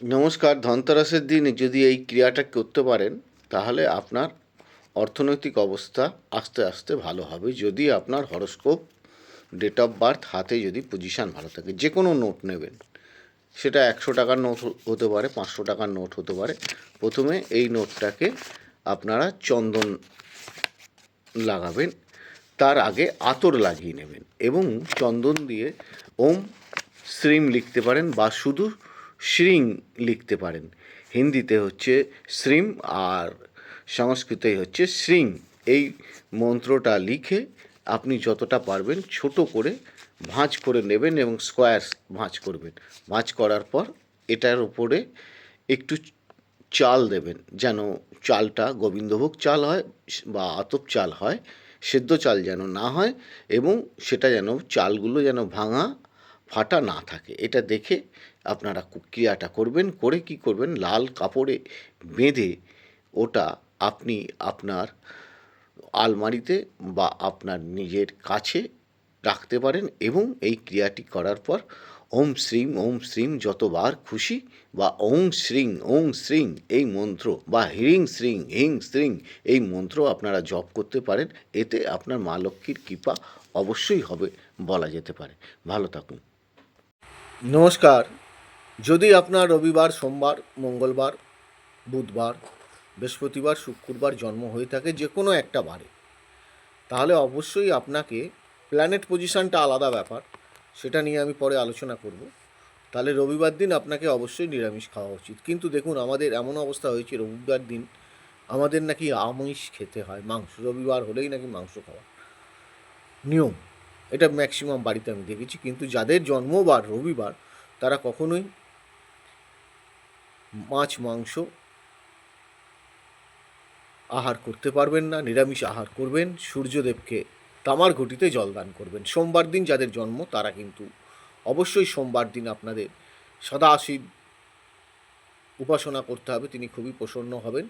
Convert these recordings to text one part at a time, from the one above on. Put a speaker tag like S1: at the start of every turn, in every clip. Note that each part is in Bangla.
S1: নমস্কার, ধনতেরাসের দিনে যদি এই ক্রিয়াটা করতে পারেন, তাহলে আপনার অর্থনৈতিক অবস্থা আস্তে আস্তে ভালো হবে। যদি আপনার হরস্কোপ, ডেট অফ বার্থ হাতে যদি পজিশান ভালো থাকে যে কোনো নোট নেবেন। সেটা একশো টাকার নোট হতে পারে, পাঁচশো টাকার নোট হতে পারে। প্রথমে এই নোটটাকে আপনারা চন্দন লাগাবেন, তার আগে আতর লাগিয়ে নেবেন এবং চন্দন দিয়ে ওম, শ্রীম লিখতে পারেন বা শুধু শ্রিং লিখতে পারেন। হিন্দিতে হচ্ছে শ্রীম আর সংস্কৃতে হচ্ছে শ্রিং। এই মন্ত্রটা লিখে আপনি যতটা পারবেন ছোট করে ভাঁজ করে নেবেন এবং স্কোয়ার ভাঁজ করবেন। ভাঁজ করার পর এটার উপরে একটু চাল দেবেন, যেন চালটা গোবিন্দভোগ চাল হয় বা আতপ চাল হয়, সেদ্ধ চাল যেন না হয় এবং সেটা যেন চালগুলো যেন ভাঙা ফাটা না থাকে। এটা দেখে আপনারা ক্রিয়াটা করবেন, করে কি করবেন, লাল কাপড়ে বেঁধে ওটা আপনি আপনার আলমারিতে বা আপনার নিজের কাছে রাখতে পারেন এবং এই ক্রিয়াটি করার পর ওম শ্রীম ওম শ্রীম যতবার খুশি বা ওং শ্রীং ওং শ্রীং এই মন্ত্র বা হিরিং শ্রীং, হিং শ্রীং এই মন্ত্র আপনারা জপ করতে পারেন। এতে আপনার মা লক্ষ্মীর কৃপা অবশ্যই হবে বলা যেতে পারে। ভালো থাকুন। নমস্কার। যদি আপনার রবিবার, সোমবার, মঙ্গলবার, বুধবার, বৃহস্পতিবার, শুক্রবার জন্ম হয়ে থাকে যে কোনো একটা বারে, তাহলে অবশ্যই আপনাকে প্ল্যানেট পজিশনটা আলাদা ব্যাপার, সেটা নিয়ে আমি পরে আলোচনা করব। তাহলে রবিবার দিন আপনাকে অবশ্যই নিরামিষ খাওয়া উচিত। কিন্তু দেখুন, আমাদের এমন অবস্থা হয়েছে, রবিবার দিন আমাদের নাকি আমিষ খেতে হয়, মাংস, রবিবার হলেই নাকি মাংস খাওয়া। নিয়ম এটা ম্যাক্সিমাম বাড়িতে আমি দেখেছি। কিন্তু যাদের জন্মবার, রবিবার, তারা কখনোই মাছ, মাংস আহার করতে পারবেন না, নিরামিষ আহার করবেন, সূর্যদেবকে তামার ঘটিতে জলদান করবেন। সোমবার দিন যাদের জন্ম, তারা কিন্তু অবশ্যই সোমবার দিন আপনাদের সদাশিব উপাসনা করতে হবে, তিনি খুবই প্রসন্ন হবেন।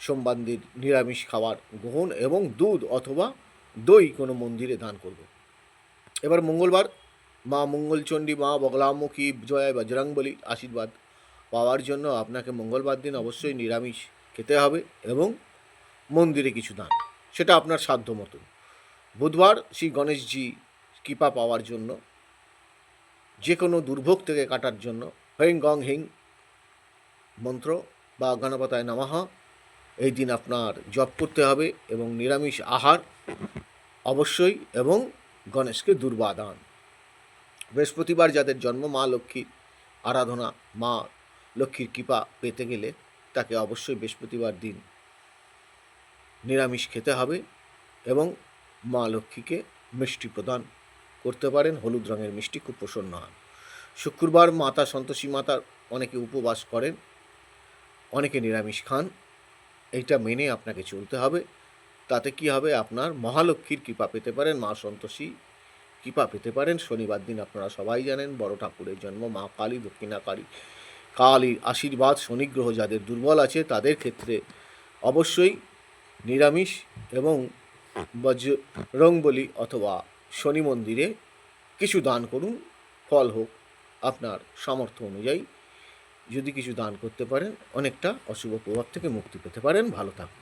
S1: সোমবার দিন নিরামিষ খাবার গ্রহণ এবং দুধ অথবা দই কোনো মন্দিরে দান করবে এবার মঙ্গলবার মা মঙ্গলচণ্ডী, মা বগলামুখী, জয় বজরংবলী আশীর্বাদ পাওয়ার জন্য আপনাকে মঙ্গলবার দিন অবশ্যই নিরামিষ খেতে হবে এবং মন্দিরে কিছু দান। সেটা আপনার সাধ্য মতো। বুধবার শ্রী গণেশজি কৃপা পাওয়ার জন্য যে কোনো দুর্ভোগ থেকে কাটার জন্য হৈং গং হিং মন্ত্র বা গণপতায় নামাহা এই দিন আপনার জপ করতে হবে এবং নিরামিষ আহার অবশ্যই এবং গণেশকে দুর্বাদান। বৃহস্পতিবার যাদের জন্ম, মা লক্ষ্মীর আরাধনা, মা লক্ষ্মীর কৃপা পেতে গেলে তাকে অবশ্যই বৃহস্পতিবার দিন নিরামিষ খেতে হবে এবং মা লক্ষ্মীকে মিষ্টি প্রদান করতে পারেন। হলুদ রঙের মিষ্টি খুব প্রসন্ন হন শুক্রবার মাতা সন্তোষী মাতার অনেকে উপবাস করেন, অনেকে নিরামিষ খান। এইটা মেনে আপনাকে চলতে হবে। তাতে কি হবে? আপনার মহালক্ষ্মীর কৃপা পেতে পারেন মা সন্তোষী। কৃপা পেতে পারেন শনিবার দিন আপনারা সবাই জানেন বড় ঠাকুরের জন্ম, মা কালী দক্ষিণাকালী কালীর আশীর্বাদ, শনিগ্রহ যাদের দুর্বল আছে তাদের ক্ষেত্রে অবশ্যই নিরামিষ এবং বজরংবলী অথবা শনি মন্দিরে কিছু দান করুন। ফল হোক আপনার সামর্থ্য অনুযায়ী। যদি কিছু দান করতে পারেন, অনেকটা অশুভ প্রভাব থেকে মুক্তি পেতে পারেন। ভালো থাকুন।